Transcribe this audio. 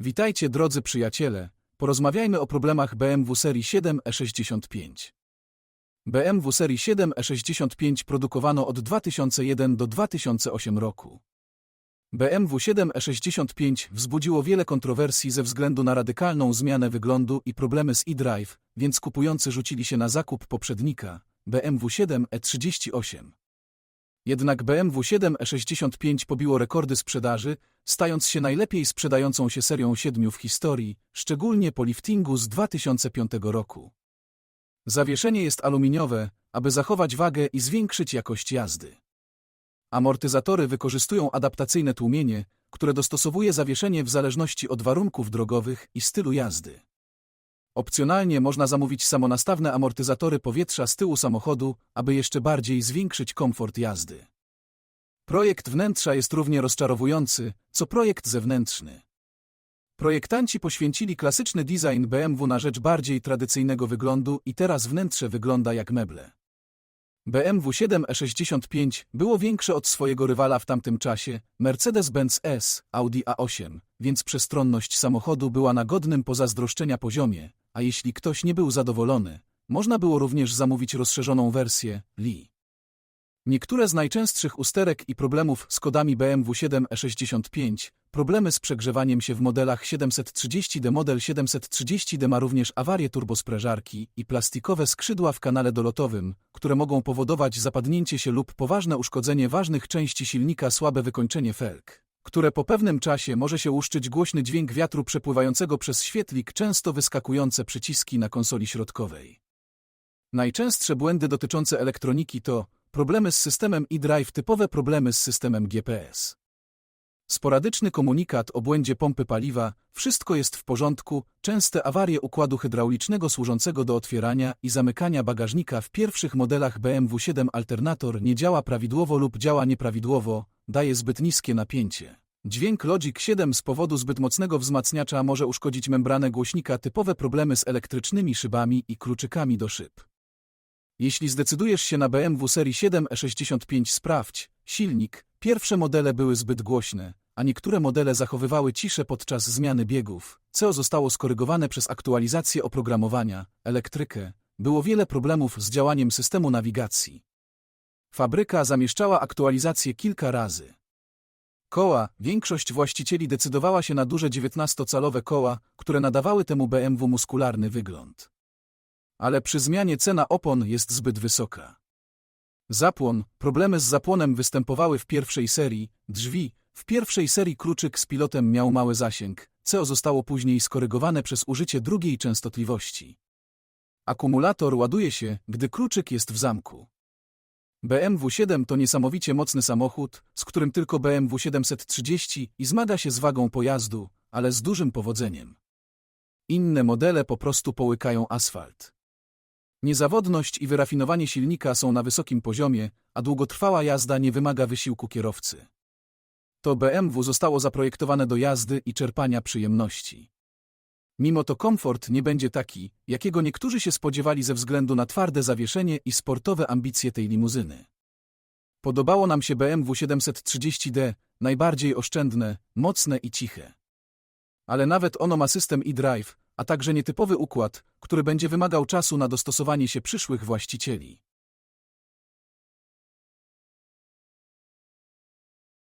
Witajcie drodzy przyjaciele, porozmawiajmy o problemach BMW serii 7 E65. BMW serii 7 E65 produkowano od 2001 do 2008 roku. BMW 7 E65 wzbudziło wiele kontrowersji ze względu na radykalną zmianę wyglądu i problemy z e-drive, więc kupujący rzucili się na zakup poprzednika, BMW 7 E38. Jednak BMW 7 E65 pobiło rekordy sprzedaży, stając się najlepiej sprzedającą się serią siedmiu w historii, szczególnie po liftingu z 2005 roku. Zawieszenie jest aluminiowe, aby zachować wagę i zwiększyć jakość jazdy. Amortyzatory wykorzystują adaptacyjne tłumienie, które dostosowuje zawieszenie w zależności od warunków drogowych i stylu jazdy. Opcjonalnie można zamówić samonastawne amortyzatory powietrza z tyłu samochodu, aby jeszcze bardziej zwiększyć komfort jazdy. Projekt wnętrza jest równie rozczarowujący, co projekt zewnętrzny. Projektanci poświęcili klasyczny design BMW na rzecz bardziej tradycyjnego wyglądu i teraz wnętrze wygląda jak meble. BMW 7 E65 było większe od swojego rywala w tamtym czasie, Mercedes-Benz S, Audi A8, więc przestronność samochodu była na godnym pozazdroszczenia poziomie, a jeśli ktoś nie był zadowolony, można było również zamówić rozszerzoną wersję Li. Niektóre z najczęstszych usterek i problemów z kodami BMW 7 E65, problemy z przegrzewaniem się w modelach 730D model 730D ma również awarię turbosprężarki i plastikowe skrzydła w kanale dolotowym, które mogą powodować zapadnięcie się lub poważne uszkodzenie ważnych części silnika słabe wykończenie felg, które po pewnym czasie może się łuszczyć głośny dźwięk wiatru przepływającego przez świetlik często wyskakujące przyciski na konsoli środkowej. Najczęstsze błędy dotyczące elektroniki to problemy z systemem e-drive, typowe problemy z systemem GPS. Sporadyczny komunikat o błędzie pompy paliwa, wszystko jest w porządku, częste awarie układu hydraulicznego służącego do otwierania i zamykania bagażnika w pierwszych modelach BMW 7 alternator nie działa prawidłowo lub działa nieprawidłowo, daje zbyt niskie napięcie. Dźwięk Logic 7 z powodu zbyt mocnego wzmacniacza może uszkodzić membranę głośnika typowe problemy z elektrycznymi szybami i kluczykami do szyb. Jeśli zdecydujesz się na BMW serii 7 E65 sprawdź, silnik, pierwsze modele były zbyt głośne, a niektóre modele zachowywały ciszę podczas zmiany biegów. CO zostało skorygowane przez aktualizację oprogramowania, elektrykę, było wiele problemów z działaniem systemu nawigacji. Fabryka zamieszczała aktualizację kilka razy. Koła, większość właścicieli decydowała się na duże 19-calowe koła, które nadawały temu BMW muskularny wygląd. Ale przy zmianie cena opon jest zbyt wysoka. Zapłon, problemy z zapłonem występowały w pierwszej serii, drzwi, w pierwszej serii kluczyk z pilotem miał mały zasięg, CO zostało później skorygowane przez użycie drugiej częstotliwości. Akumulator ładuje się, gdy kluczyk jest w zamku. BMW 7 to niesamowicie mocny samochód, z którym tylko BMW 730 i zmaga się z wagą pojazdu, ale z dużym powodzeniem. Inne modele po prostu połykają asfalt. Niezawodność i wyrafinowanie silnika są na wysokim poziomie, a długotrwała jazda nie wymaga wysiłku kierowcy. To BMW zostało zaprojektowane do jazdy i czerpania przyjemności. Mimo to komfort nie będzie taki, jakiego niektórzy się spodziewali ze względu na twarde zawieszenie i sportowe ambicje tej limuzyny. Podobało nam się BMW 730D, najbardziej oszczędne, mocne i ciche. Ale nawet ono ma system e-drive, a także nietypowy układ, który będzie wymagał czasu na dostosowanie się przyszłych właścicieli.